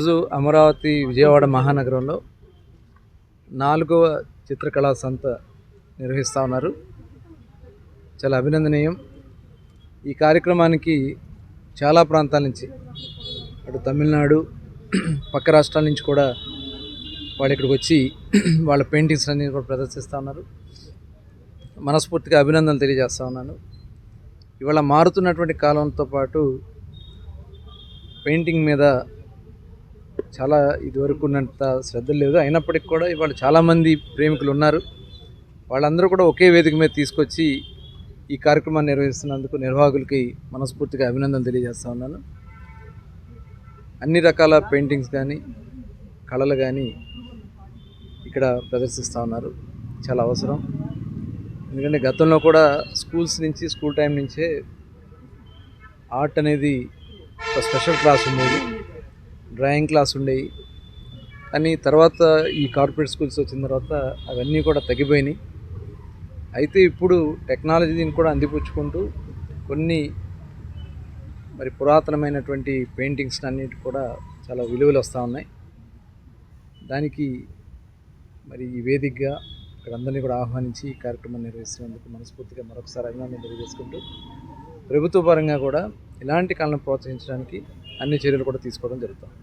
ఈరోజు అమరావతి విజయవాడ మహానగరంలో నాలుగవ చిత్రకళా సంత నిర్వహిస్తూ ఉన్నారు. చాలా అభినందనీయం. ఈ కార్యక్రమానికి చాలా ప్రాంతాల నుంచి అటు తమిళనాడు పక్క రాష్ట్రాల నుంచి కూడా వాళ్ళు ఇక్కడికి వచ్చి వాళ్ళ పెయింటింగ్స్ అన్ని కూడా ప్రదర్శిస్తూ ఉన్నారు. మనస్ఫూర్తిగా అభినందనలు తెలియజేస్తూ ఉన్నాను. ఇవాళ మారుతున్నటువంటి కాలంతో పాటు పెయింటింగ్ మీద చాలా ఇదివరకు ఉన్నంత శ్రద్ధ లేదు. అయినప్పటికీ కూడా ఇవాళ చాలామంది ప్రేమికులు ఉన్నారు. వాళ్ళందరూ కూడా ఒకే వేదిక మీద తీసుకొచ్చి ఈ కార్యక్రమాన్ని నిర్వహిస్తున్నందుకు నిర్వాహకులకి మనస్ఫూర్తిగా అభినందనలు తెలియజేస్తా ఉన్నాను. అన్ని రకాల పెయింటింగ్స్ కానీ కళలు కానీ ఇక్కడ ప్రదర్శిస్తూ ఉన్నారు. చాలా అవసరం. ఎందుకంటే గతంలో కూడా స్కూల్స్ నుంచి స్కూల్ టైం నుంచే ఆర్ట్ అనేది ఒక స్పెషల్ క్లాస్ ఉండేది. డ్రాయింగ్ క్లాస్ ఉండేవి కానీ తర్వాత ఈ కార్పొరేట్ స్కూల్స్ వచ్చిన తర్వాత అవన్నీ కూడా తగ్గిపోయినాయి. అయితే ఇప్పుడు టెక్నాలజీని కూడా అందిపుచ్చుకుంటూ కొన్ని మరి పురాతనమైనటువంటి పెయింటింగ్స్ అన్నిటి కూడా చాలా విలువలు వస్తూ ఉన్నాయి. దానికి మరి ఈ వేదికగా ఇక్కడ అందరినీ కూడా ఆహ్వానించి ఈ కార్యక్రమం నిర్వహిస్తున్నందుకు మనస్ఫూర్తిగా మరొకసారి అభినందన తెలియజేసుకుంటూ ప్రభుత్వ పరంగా కూడా ఇలాంటి కళను ప్రోత్సహించడానికి అన్ని చర్యలు కూడా తీసుకోవడం జరుగుతుంది.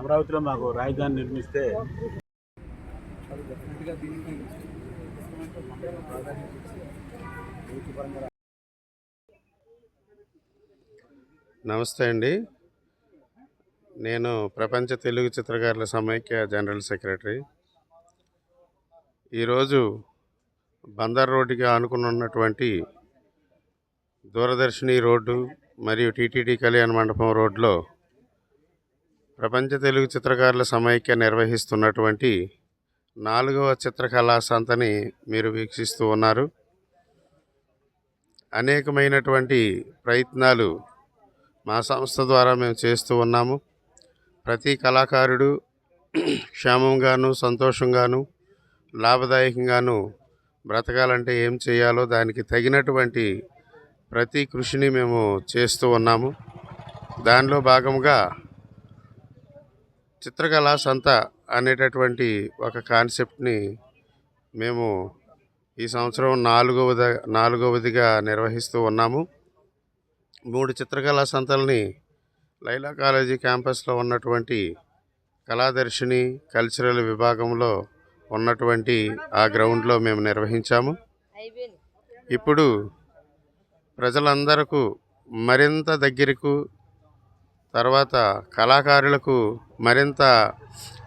అమరావతిలో మాకు రాజధాని నిర్మిస్తే నమస్తే అండి. నేను ప్రపంచ తెలుగు చిత్రకారుల సమైక్య జనరల్ సెక్రటరీ. ఈరోజు బందర్ రోడ్డుకి ఆనుకుని ఉన్నటువంటి దూరదర్శిని రోడ్డు మరియు టీటీడీ కళ్యాణ మండపం రోడ్లో ప్రపంచ తెలుగు చిత్రకారుల సమైక్య నిర్వహిస్తున్నటువంటి నాలుగవ చిత్రకళా సంతని మీరు వీక్షిస్తూ ఉన్నారు. అనేకమైనటువంటి ప్రయత్నాలు మా సంస్థ ద్వారా మేము చేస్తూ ఉన్నాము. ప్రతి కళాకారుడు క్షేమంగాను సంతోషంగాను లాభదాయకంగాను బ్రతకాలంటే ఏం చేయాలో దానికి తగినటువంటి ప్రతి కృషిని మేము చేస్తూ ఉన్నాము. దానిలో భాగముగా చిత్రకళా సంత అనేటటువంటి ఒక కాన్సెప్ట్ని మేము ఈ సంవత్సరం నాలుగవద నాలుగవదిగా నిర్వహిస్తూ ఉన్నాము. మూడు చిత్రకళా సంతల్ని లైలా కాలేజీ క్యాంపస్లో ఉన్నటువంటి కళాదర్శిని కల్చరల్ విభాగంలో ఉన్నటువంటి ఆ గ్రౌండ్లో మేము నిర్వహించాము. ఇప్పుడు ప్రజలందరకు మరింత దగ్గరకు తర్వాత కళాకారులకు మరింత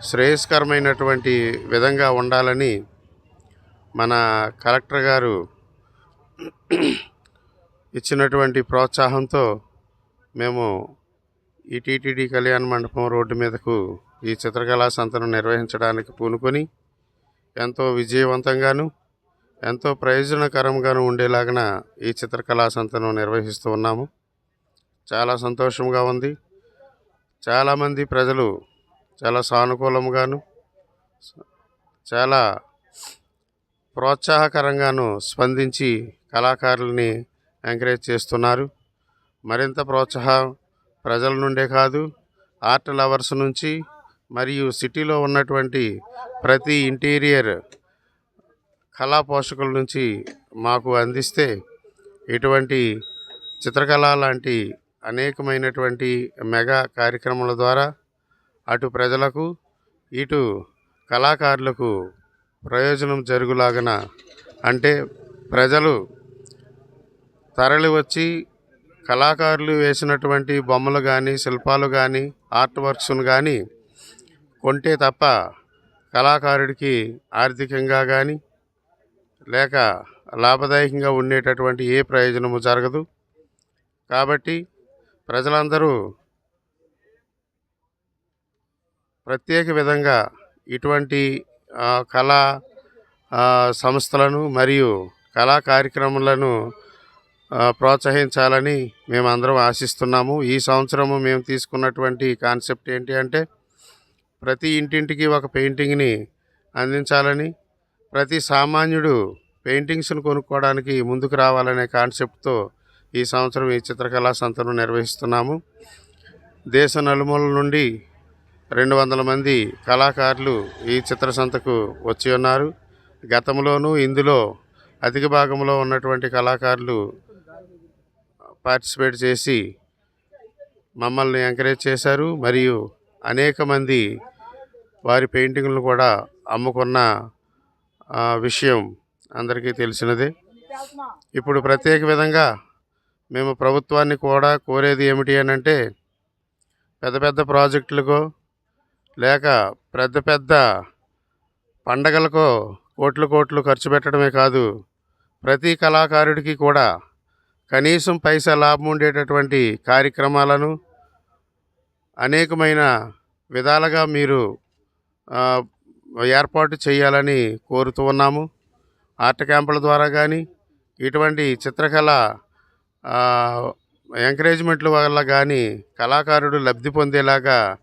శ్రేయస్కరమైనటువంటి విధంగా ఉండాలని మన కలెక్టర్ గారు ఇచ్చినటువంటి ప్రోత్సాహంతో మేము ఈ టీటీడీ కళ్యాణ మండపం రోడ్డు మీదకు ఈ చిత్రకళా సంతను నిర్వహించడానికి పూనుకొని ఎంతో విజయవంతంగాను ఎంతో ప్రయోజనకరంగాను ఉండేలాగన ఈ చిత్రకళా సంతను నిర్వహిస్తూ ఉన్నాము. చాలా సంతోషంగా ఉంది. చాలామంది ప్రజలు చాలా సానుకూలంగాను చాలా ప్రోత్సాహకరంగాను స్పందించి కళాకారులని ఎంకరేజ్ చేస్తున్నారు. మరింత ప్రోత్సాహం ప్రజల నుండే కాదు ఆర్ట్ లవర్స్ నుంచి మరియు సిటీలో ఉన్నటువంటి ప్రతి ఇంటీరియర్ కళా పోషకుల నుంచి మాకు అందిస్తే ఇటువంటి చిత్రకళ లాంటి అనేకమైనటువంటి మెగా కార్యక్రమాల ద్వారా అటు ప్రజలకు ఇటు కళాకారులకు ప్రయోజనం జరుగులాగన అంటే ప్రజలు తరలి వచ్చి కళాకారులు వేసినటువంటి బొమ్మలు కానీ శిల్పాలు కానీ ఆర్ట్ వర్క్స్ను కానీ కొంటే తప్ప కళాకారుడికి ఆర్థికంగా కానీ లేక లాభదాయకంగా ఉండేటటువంటి ఏ ప్రయోజనము జరగదు. కాబట్టి ప్రజలందరూ ప్రత్యేక విధంగా ఇటువంటి కళా సంస్థలను మరియు కళా కార్యక్రమాలను ప్రోత్సహించాలని మేము అందరం ఆశిస్తున్నాము. ఈ సంవత్సరము మేము తీసుకున్నటువంటి కాన్సెప్ట్ ఏంటి అంటే ప్రతి ఇంటింటికి ఒక పెయింటింగ్ని అందించాలని ప్రతి సామాన్యుడు పెయింటింగ్స్ను కొనుక్కోవడానికి ముందుకు రావాలనే కాన్సెప్ట్తో ఈ సంవత్సరం ఈ చిత్రకళా సంతను నిర్వహిస్తున్నాము. దేశ నలుమూల నుండి రెండు వందల మంది కళాకారులు ఈ చిత్ర సంతకు వచ్చి ఉన్నారు. గతంలోనూ ఇందులో అధిక భాగంలో ఉన్నటువంటి కళాకారులు పార్టిసిపేట్ చేసి మమ్మల్ని ఎంకరేజ్ చేశారు. మరియు అనేక మంది వారి పెయింటింగ్లను కూడా అమ్ముకున్న విషయం అందరికీ తెలిసినదే. ఇప్పుడు ప్రత్యేక విధంగా మేము ప్రభుత్వాన్ని కూడా కోరేది ఏమిటి అని అంటే పెద్ద పెద్ద ప్రాజెక్టులకో లేక పెద్ద పెద్ద పండగలకో కోట్లు కోట్లు ఖర్చు పెట్టడమే కాదు ప్రతి కళాకారుడికి కూడా కనీసం పైసా లాభం ఉండేటటువంటి కార్యక్రమాలను అనేకమైన విధాలుగా మీరు ఏర్పాటు చేయాలని కోరుతూ ఉన్నాము. ఆర్ట్ క్యాంపుల ద్వారా కానీ ఇటువంటి చిత్రకళ ఎంకరేజ్మెంట్ల వల్ల కానీ కళాకారుడు లబ్ధి పొందేలాగా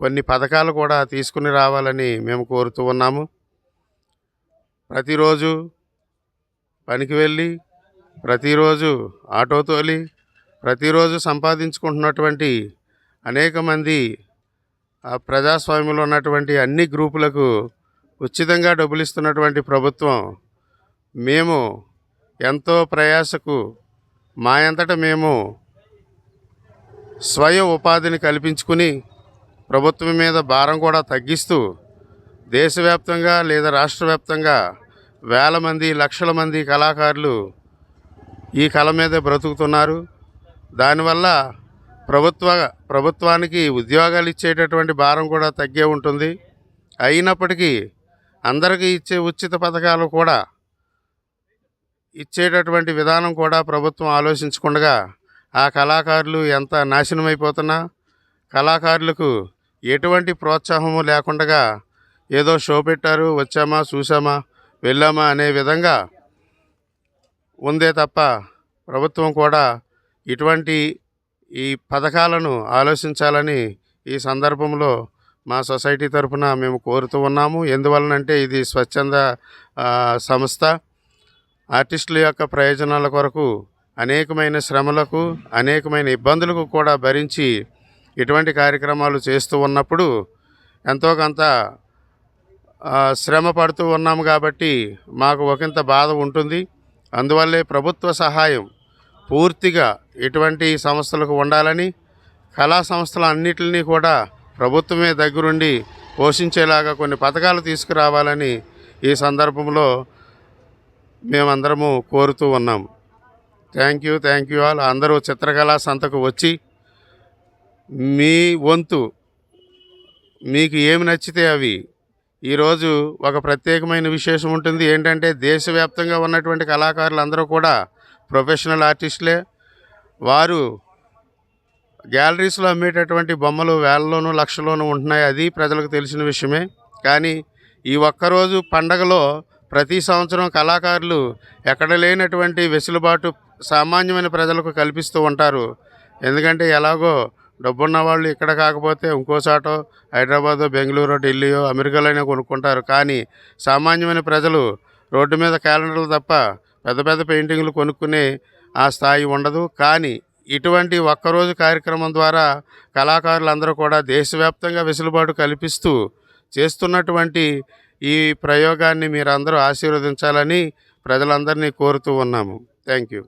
కొన్ని పథకాలు కూడా తీసుకుని రావాలని మేము కోరుతూ ఉన్నాము. ప్రతిరోజు పనికి వెళ్ళి ప్రతిరోజు ఆటో తోలి ప్రతిరోజు సంపాదించుకుంటున్నటువంటి అనేక మంది ప్రజాస్వామ్యంలో ఉన్నటువంటి అన్ని గ్రూపులకు ఉచితంగా డబ్బులు ఇస్తున్నటువంటి ప్రభుత్వం మేము ఎంతో ప్రయాసకు మా అంతట మేము స్వయం ఉపాధిని కల్పించుకుని ప్రభుత్వం మీద భారం కూడా తగ్గిస్తూ దేశవ్యాప్తంగా లేదా రాష్ట్ర వ్యాప్తంగా వేల మంది లక్షల మంది కళాకారులు ఈ కళ మీద బ్రతుకుతున్నారు. దానివల్ల ప్రభుత్వ ప్రభుత్వానికి ఉద్యోగాలు ఇచ్చేటటువంటి భారం కూడా తగ్గే ఉంటుంది. అయినప్పటికీ అందరికీ ఇచ్చే ఉచిత పథకాలు కూడా ఇచ్చేటటువంటి విధానం కూడా ప్రభుత్వం ఆలోచించకుండా ఆ కళాకారులు ఎంత నాశనమైపోతున్నా కళాకారులకు ఎటువంటి ప్రోత్సాహము లేకుండా ఏదో షో పెట్టారు వచ్చామా చూసామా వెళ్ళామా అనే విధంగా ఉందే తప్ప ప్రభుత్వం కూడా ఇటువంటి ఈ పథకాలను ఆలోచించాలని ఈ సందర్భంలో మా సొసైటీ తరఫున మేము కోరుతూ ఉన్నాము. ఎందువలనంటే ఇది స్వచ్ఛంద సంస్థ. ఆర్టిస్టుల యొక్క ప్రయోజనాల కొరకు అనేకమైన శ్రమలకు అనేకమైన ఇబ్బందులకు కూడా భరించి ఇటువంటి కార్యక్రమాలు చేస్తూ ఉన్నప్పుడు ఎంతో కొంత శ్రమ పడుతూ ఉన్నాము కాబట్టి మాకు ఒకంత బాధ ఉంటుంది. అందువల్లే ప్రభుత్వ సహాయం పూర్తిగా ఇటువంటి సంస్థలకు ఉండాలని కళా సంస్థల అన్నిటిని కూడా ప్రభుత్వమే దగ్గరుండి పోషించేలాగా కొన్ని పథకాలు తీసుకురావాలని ఈ సందర్భంలో మేమందరము కోరుతూ ఉన్నాము thank you thank you all అందరూ చిత్రకళా సంతకు వచ్చి మీ వంతు మీకు ఏమి నచ్చితే అవి. ఈరోజు ఒక ప్రత్యేకమైన విశేషం ఉంటుంది. ఏంటంటే దేశవ్యాప్తంగా ఉన్నటువంటి కళాకారులు అందరూ కూడా ప్రొఫెషనల్ ఆర్టిస్టులే. వారు గ్యాలరీస్లో అమ్మేటటువంటి బొమ్మలు వేలలోనూ లక్షలోనూ ఉంటున్నాయి. అది ప్రజలకు తెలిసిన విషయమే. కానీ ఈ ఒక్కరోజు పండగలో ప్రతి సంవత్సరం కళాకారులు ఎక్కడ లేనటువంటి వెసులుబాటు సామాన్యమైన ప్రజలకు కల్పిస్తూ ఉంటారు. ఎందుకంటే ఎలాగో డబ్బున్న వాళ్ళు ఇక్కడ కాకపోతే ఇంకో చాటో హైదరాబాదో బెంగళూరు ఢిల్లీయో అమెరికాలోనే కొనుక్కుంటారు. కానీ సామాన్యమైన ప్రజలు రోడ్డు మీద క్యాలెండర్లు తప్ప పెద్ద పెద్ద పెయింటింగ్లు కొనుక్కునే ఆ స్థాయి ఉండదు. కానీ ఇటువంటి ఒక్కరోజు కార్యక్రమం ద్వారా కళాకారులందరూ కూడా దేశవ్యాప్తంగా వెసులుబాటు కల్పిస్తూ చేస్తున్నటువంటి ఈ ప్రయోగాన్ని మీరందరూ ఆశీర్వదించాలని ప్రజలందరినీ కోరుతూ ఉన్నాము. Thank you.